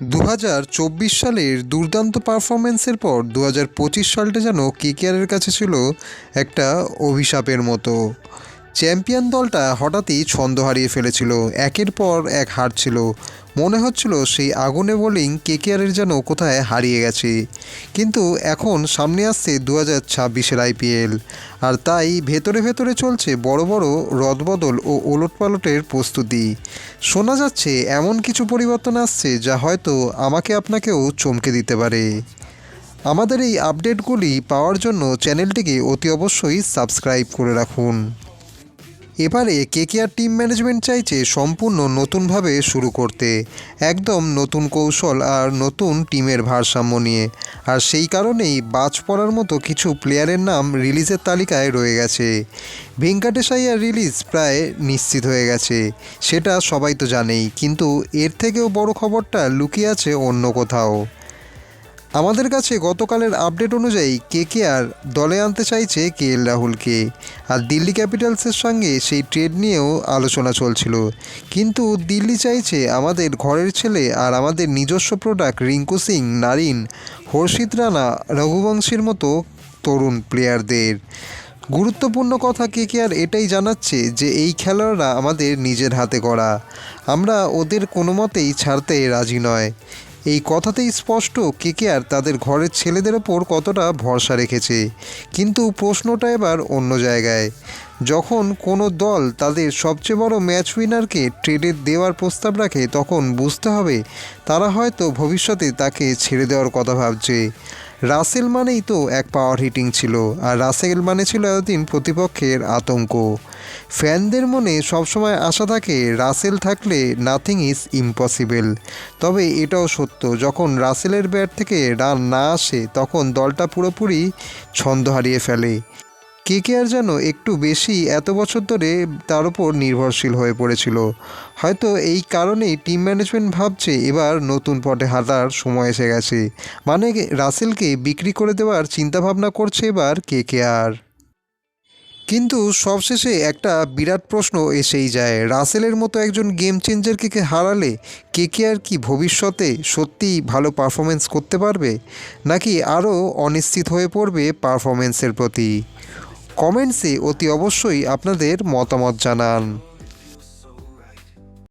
দু হাজার চব্বিশ সালের দুর্দান্ত পারফরমেন্সের পর দু হাজার পঁচিশ সালটা যেন কেকেআরের কাছে ছিল একটা অভিশাপের মতো। চ্যাম্পিয়ন দলটা হঠাৎই ছন্দ হারিয়ে ফেলেছিল। একের পর এক হারছিল মনে হচ্ছিল সেই আগুনে বোলিং কেকেআরের যেন কোথায় হারিয়ে গেছে। কিন্তু এখন সামনে আসছে দু হাজার ছাব্বিশের আইপিএল আর তাই ভেতরে ভেতরে চলছে বড় বড় রদবদল ও ওলটপালটের প্রস্তুতি। শোনা যাচ্ছে এমন কিছু পরিবর্তন আসছে যা হয়তো আমাকে আপনাকেও চমকে দিতে পারে। আমাদের এই আপডেটগুলি পাওয়ার জন্য চ্যানেলটিকে অতি অবশ্যই সাবস্ক্রাইব করে রাখুন। এবারে কেকেআর টিম ম্যানেজমেন্ট চাইছে সম্পূর্ণ নতুনভাবে শুরু করতে। একদম নতুন কৌশল আর নতুন টিমের ভারসাম্য নিয়ে। আর সেই কারণেই বাজ পড়ার মতো কিছু প্লেয়ারের নাম রিলিজের তালিকায় রয়ে গেছে। ভেঙ্কাটেশাইয়ার রিলিজ প্রায় নিশ্চিত হয়ে গেছে, সেটা সবাই তো জানেই। কিন্তু এর থেকেও বড় খবরটা লুকিয়ে আছে অন্য কোথাও। আমাদের কাছে গতকালের আপডেট অনুযায়ী কেকেআর দলে আনতে চাইছে কে এল রাহুলকে। আর দিল্লি ক্যাপিটালসের সঙ্গে সেই ট্রেড নিয়েও আলোচনা চলছিল। কিন্তু দিল্লি চাইছে আমাদের ঘরের ছেলে আর আমাদের নিজস্ব প্রোডাক্ট রিঙ্কু সিং, নারিন, হর্ষিত রানা, রঘুবংশীর মতো তরুণ প্লেয়ারদের গুরুত্বপূর্ণ কথা কে কে আর এটাই জানাচ্ছে যে এই খেলোয়াড়রা আমাদের নিজের হাতে করা আমরা ওদের কোনো মতেই ছাড়তে রাজি নয়। এই কথাতেই স্পষ্ট কে কে আর তাদের ঘরের ছেলেদের ওপর কতটা ভরসা রেখেছে। কিন্তু প্রশ্নটা এবার অন্য জায়গায়। যখন কোনো দল তাদের সবচেয়ে বড় ম্যাচ উইনারকে ট্রেডে দেওয়ার প্রস্তাব রাখে, তখন বুঝতে হবে তারা হয়তো ভবিষ্যতে তাকে ছেড়ে দেওয়ার কথা ভাবছে। রাসেল মানেই তো এক পাওয়ার হিটিং ছিল, আর রাসেল মানে ছিল এতদিন প্রতিপক্ষের আতঙ্ক। ফ্যানদের মনে সবসময় আশা থাকে, রাসেল থাকলে নাথিং ইজ ইম্পসিবল তবে এটাও সত্য, যখন রাসেলের ব্যাট থেকে রান না আসে, তখন দলটা পুরোপুরি ছন্দ হারিয়ে ফেলে। কেকেআর যেন একটু বেশি এত বছর ধরে তার উপর নির্ভরশীল হয়ে পড়েছিল। হয়তো এই কারণেই টিম ম্যানেজমেন্ট ভাবছে এবার নতুন পটে হাঁটার সময় এসে গেছে। মানে রাসেলকে বিক্রি করে দেওয়ার চিন্তাভাবনা করছে এবার কেকেআর কিন্তু সবশেষে একটা বিরাট প্রশ্ন এসেই যায়। রাসেলের মতো একজন গেম চেঞ্জারকে হারালে কেকেআর কি ভবিষ্যতে সত্যিই ভালো পারফরমেন্স করতে পারবে? নাকি আরও অনিশ্চিত হয়ে পড়বে পারফরমেন্সের প্রতি? কমেন্টসে অতি অবশ্যই আপনাদের মতামত জানান।